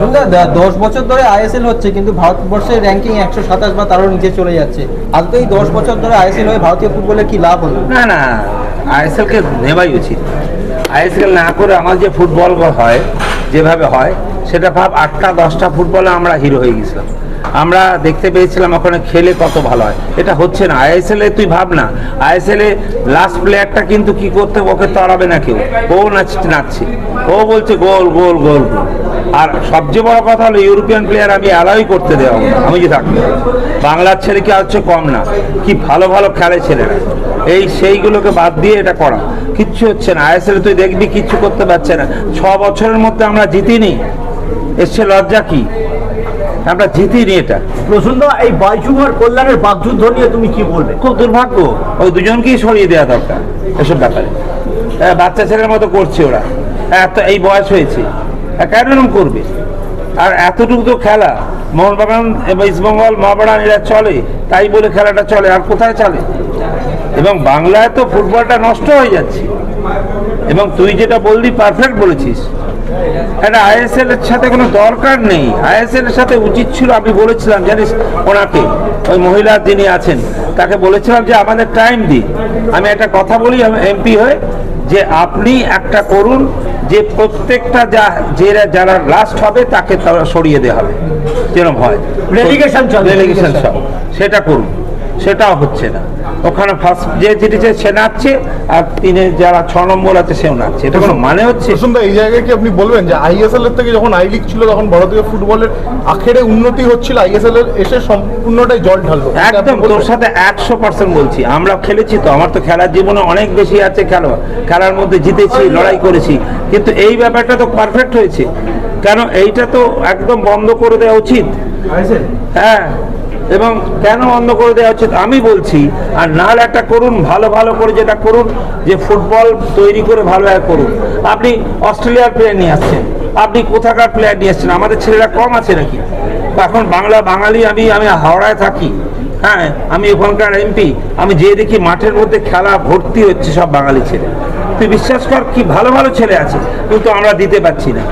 দশ বছর ধরে আইএসএল হচ্ছে, কিন্তু ভারতবর্ষের র্যাঙ্কিং একশো সাতাশ বা তারও নিচে চলে যাচ্ছে। আজকে এই দশ বছর ধরে আইএসএল হয়ে ভারতীয় ফুটবলের কি লাভ হলো? না না, আইএসএলকে নেওয়াই উচিত। আইএসএল না করে আমার যে ফুটবল হয়, যেভাবে হয়, সেটা ভাব আটটা, দশটা ফুটবলে আমরা হিরো হয়ে গেছিলাম। আমরা দেখতে পেয়েছিলাম ওখানে খেলে কত ভালো হয়। এটা হচ্ছে না। আইএসএল এ তুই ভাব না। আইএসএল এ লাস্ট প্লেয়ারটা কিন্তু কি করতে, ওকে তরাবে না কেউ। ও নাচছে নাচছে। ও বলছে, গোল গোল গোল গোল। আর সবচেয়ে বড় কথা হলো ইউরোপিয়ান প্লেয়ার আমি অ্যালাউই করতে দেওয়া আমি যে থাকব। বাংলার ছেলে কি হচ্ছে কম না? কি ভালো ভালো খেলে ছেলেরা। এই সেইগুলোকে বাদ দিয়ে এটা করা। কিচ্ছু হচ্ছে না। আইএসএল তুই দেখবি কিচ্ছু করতে পারছে না। ছ বছরের মধ্যে আমরা জিতিনি। এসছে লজ্জা কি? আমরা জিতিনি এটা। প্রসন্ন এই বাইচুং আর কল্যাণের বাগযুদ্ধ নিয়ে তুমি কি বলবে? খুব দুর্ভাগ্য। ওই দুজনকেই সরিয়ে দেওয়া দরকার এসব ব্যাপারে। হ্যাঁ, বাচ্চা ছেলের মতো করছে ওরা। এত এই বয়স হয়েছে। এরকম করবে। আর এতটুকু তো খেলা। মোহনবাগান ইস্টবেঙ্গল মহাবাগান এরা চলে। তাই বলে খেলাটা চলে। আর কোথায় চলে? এবং বাংলায় তো ফুটবলটা নষ্ট হয়ে যাচ্ছে। এবং তুই যেটা বললি পারফেক্ট বলেছিস। এটা আইএসএল এর সাথে কোনো দরকার নেই। আইএসএল এর সাথে উচিত ছিল, আমি বলেছিলাম, জানিস, ওনাকে। ওই মহিলা যিনি আছেন, তাকে বলেছিলাম যে, আমাদের টাইম দিন আমি একটা কথা বলি এমপি হয়ে, যে আপনি একটা করুন যে প্রত্যেকটা যা যে যারা লাস্ট হবে তাকে তারা সরিয়ে দেওয়া হবে। যেরকম হয়। সেটা করুন। সেটাও হচ্ছে না। ওখানে ফার্স্ট যে জিতেছে সে নাচছে আর তিনে যারা ছ নম্বর আছে সেও নাচছে। এটা কোনো মানে হচ্ছে? প্রসন্ন এই জায়গায় কি আপনি বলবেন যে আইএসএল এর থেকে যখন আই লিগ ছিল তখন ভারতীয় ফুটবলের আখেরে উন্নতি হচ্ছিল আইএসএল এর এসে সম্পূর্ণটাই জল ঢাললো। একদম তোর সাথে একশো পার্সেন্ট বলছি। আমরা খেলেছি তো আমার তো খেলার জীবনে অনেক বেশি আছে খেলা খেলার মধ্যে জিতেছি লড়াই করেছি। কিন্তু এই ব্যাপারটা তো পারফেক্ট হয়েছে। কেন এইটা তো একদম বন্ধ করে দেওয়া উচিত। হ্যাঁ। এবং কেন বন্ধ করে দেওয়া উচিত আমি বলছি, আর নাহলে একটা করুন, ভালো ভালো করে যেটা করুন, যে ফুটবল তৈরি করে ভালো ভালোভাবে করুন। আপনি অস্ট্রেলিয়ার প্লেয়ার নিয়ে আসছেন, আপনি কোথাকার প্লেয়ার নিয়ে আসছেন আমাদের ছেলেরা কম আছে নাকি? এখন বাংলা বাঙালি, আমি আমি হাওড়ায় থাকি হ্যাঁ আমি ওখানকার এমপি আমি যে দেখি মাঠের মধ্যে খেলা ভর্তি হচ্ছে সব বাঙালি ছেলে। তুই বিশ্বাস কর কি ভালো ভালো ছেলে আছে কিন্তু আমরা দিতে পারছি না।